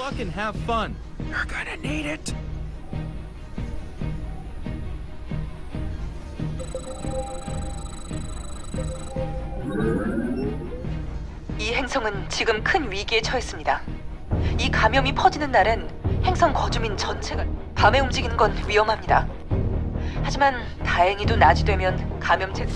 luck and have fun. You're gonna need it. 이 행성은 지금 큰 위기에 처했습니다. 이 감염이 퍼지는 날엔 행성 거주민 전체가 밤에 움직이는 건 위험합니다. 하지만 다행히도 낮이 되면 감염체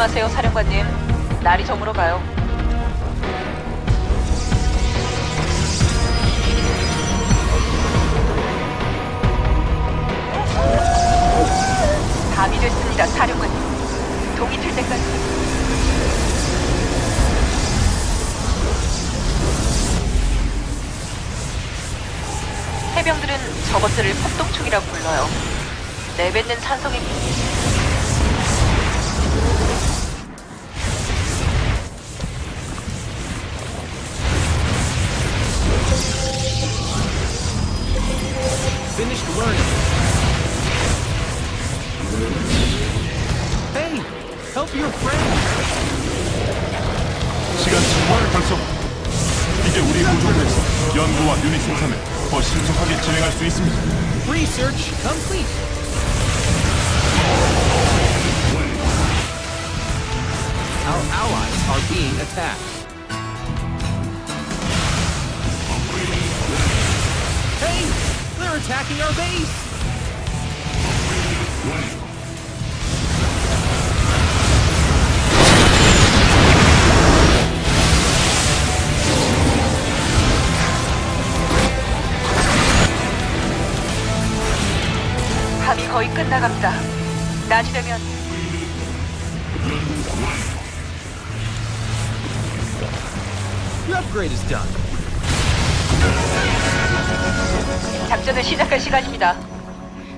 조심하세요, 사령관님. 날이 저물어 가요. 밤이 됐습니다, 사령관님. 동이 틀 때까지. 해병들은 저것들을 폭동충이라고 불러요. 내뱉는 산성이 Finished 달성. 이제 우리 구조물에서 연구와 유닛 생산을 더 신속하게 진행할 수 있습니다. Research complete. 거의 끝나갑니다. 낮이 되면 The upgrade is done. 작전을 시작할 시간입니다.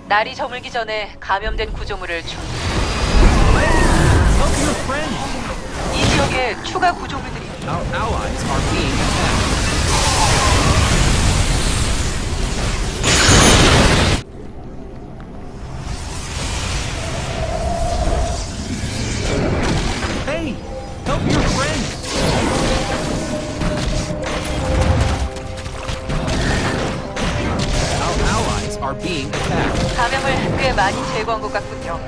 날이 저물기 전에 감염된 구조물을 준... Help your friend. 이 지역에 추가 구조물들이 Our allies are being attacked. 꽤 많이 제거한 것 같군요.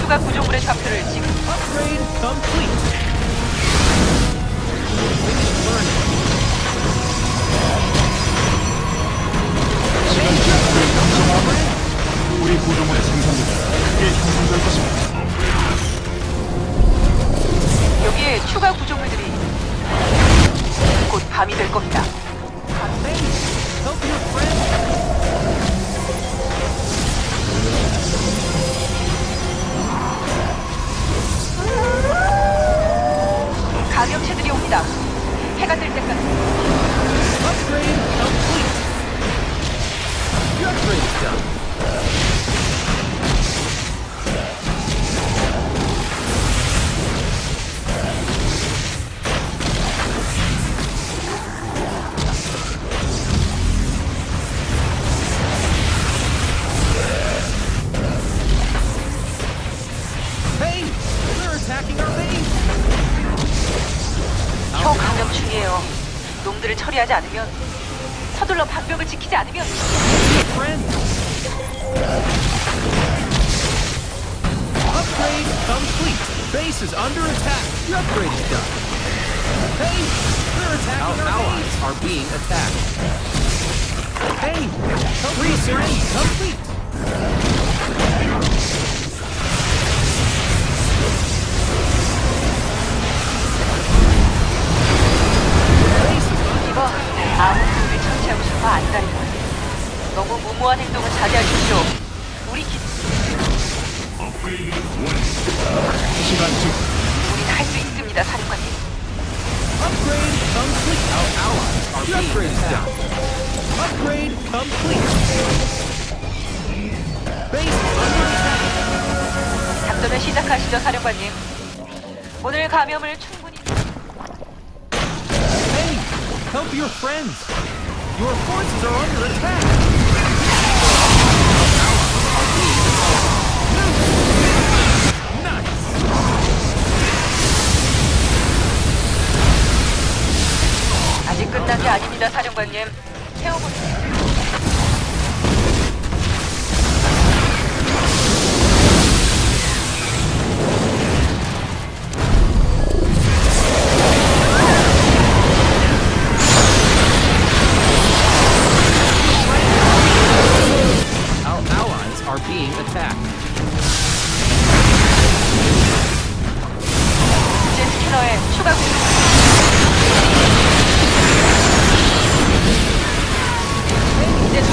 추가 구조물의 좌표를 지금 base. 혀 감염충이에요. 놈들을 처리하지 않으면 서둘러 방벽을 지키지 않으면 friend. Upgrade complete. Base is under attack. The upgrade is done. Hey, they're attacking our, allies are being attacked. Hey, help research complete. 이거 아무 도움을 처치하고 싶어 아니다니까. 너무 무모한 행동은 자제하십시오. 우리 기... 시간 증폭. 우린 할 수 있습니다, 사령관님. 작전을 시작하시죠, 사령관님. 오늘 감염을 충분히... Hey, help your friends. Your forces are under attack. Nice. 아직 끝난 게 아닙니다, 사령관님. 태워보세요.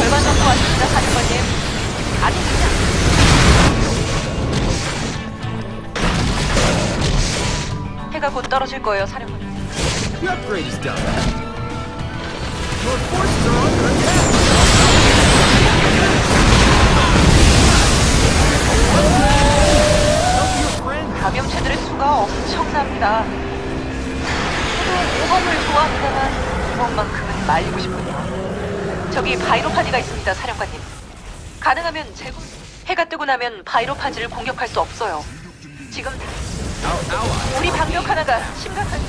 절반 정도 왔습니다, 사령관님. 아직 그냥. 해가 곧 떨어질 거예요, 사령관님. The upgrade is done. Your forces are under attack. Help your friends. 감염체들의 수가 엄청납니다. 저도 모험을 좋아합니다만 이번만큼은 말리고 싶군요. 저기 바이로파지가 있습니다, 사령관님. 가능하면 제공... 해가 뜨고 나면 바이로파지를 공격할 수 없어요. 지금 우리 방벽 하나가 심각한...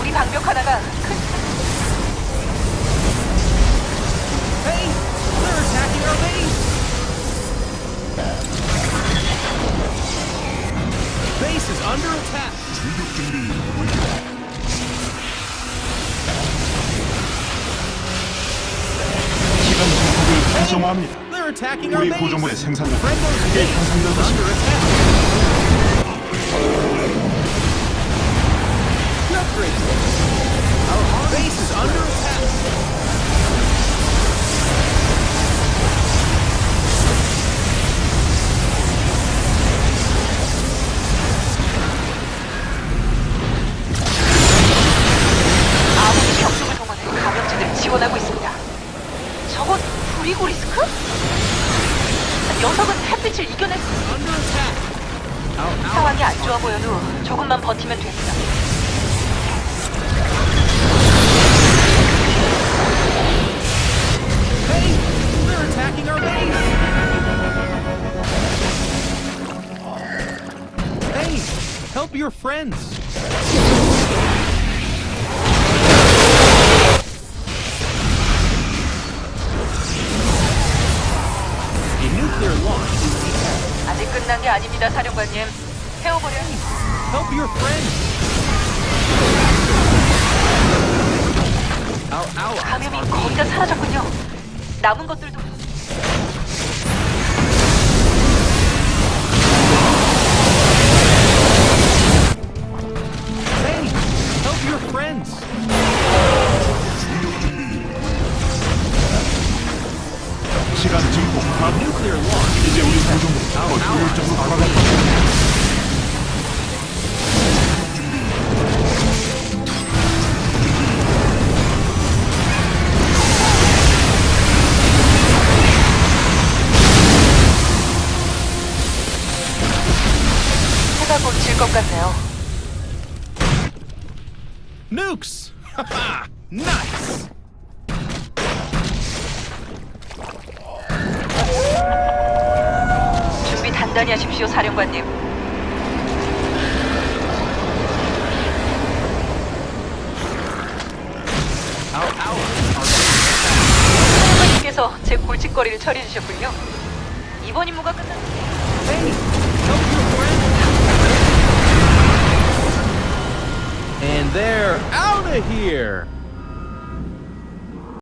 우리 방벽 하나가 큰... Hey, they're attacking our base. Base is under attack. Our 우리. 구조물의 생산력 크게 향상될 것입니다. under attack. The upgrade. Our base is under attack. 상황이 안 좋아 보여도 조금만 버티면 friends. 끝난 게 아닙니다, 사령관님. Help your allies 감염이 거의 다 사라졌군요. 남은 것들도 이제 우리 구조물이 더 효율적으로 것입니다. 해가 곧 질 것 같네요. Nukes! Haha! 준비 단단히 하십시오, 사령관님. 사령관님께서 제 골칫거리를 처리해 주셨군요. 이번 임무가 끝났... And they're out of here.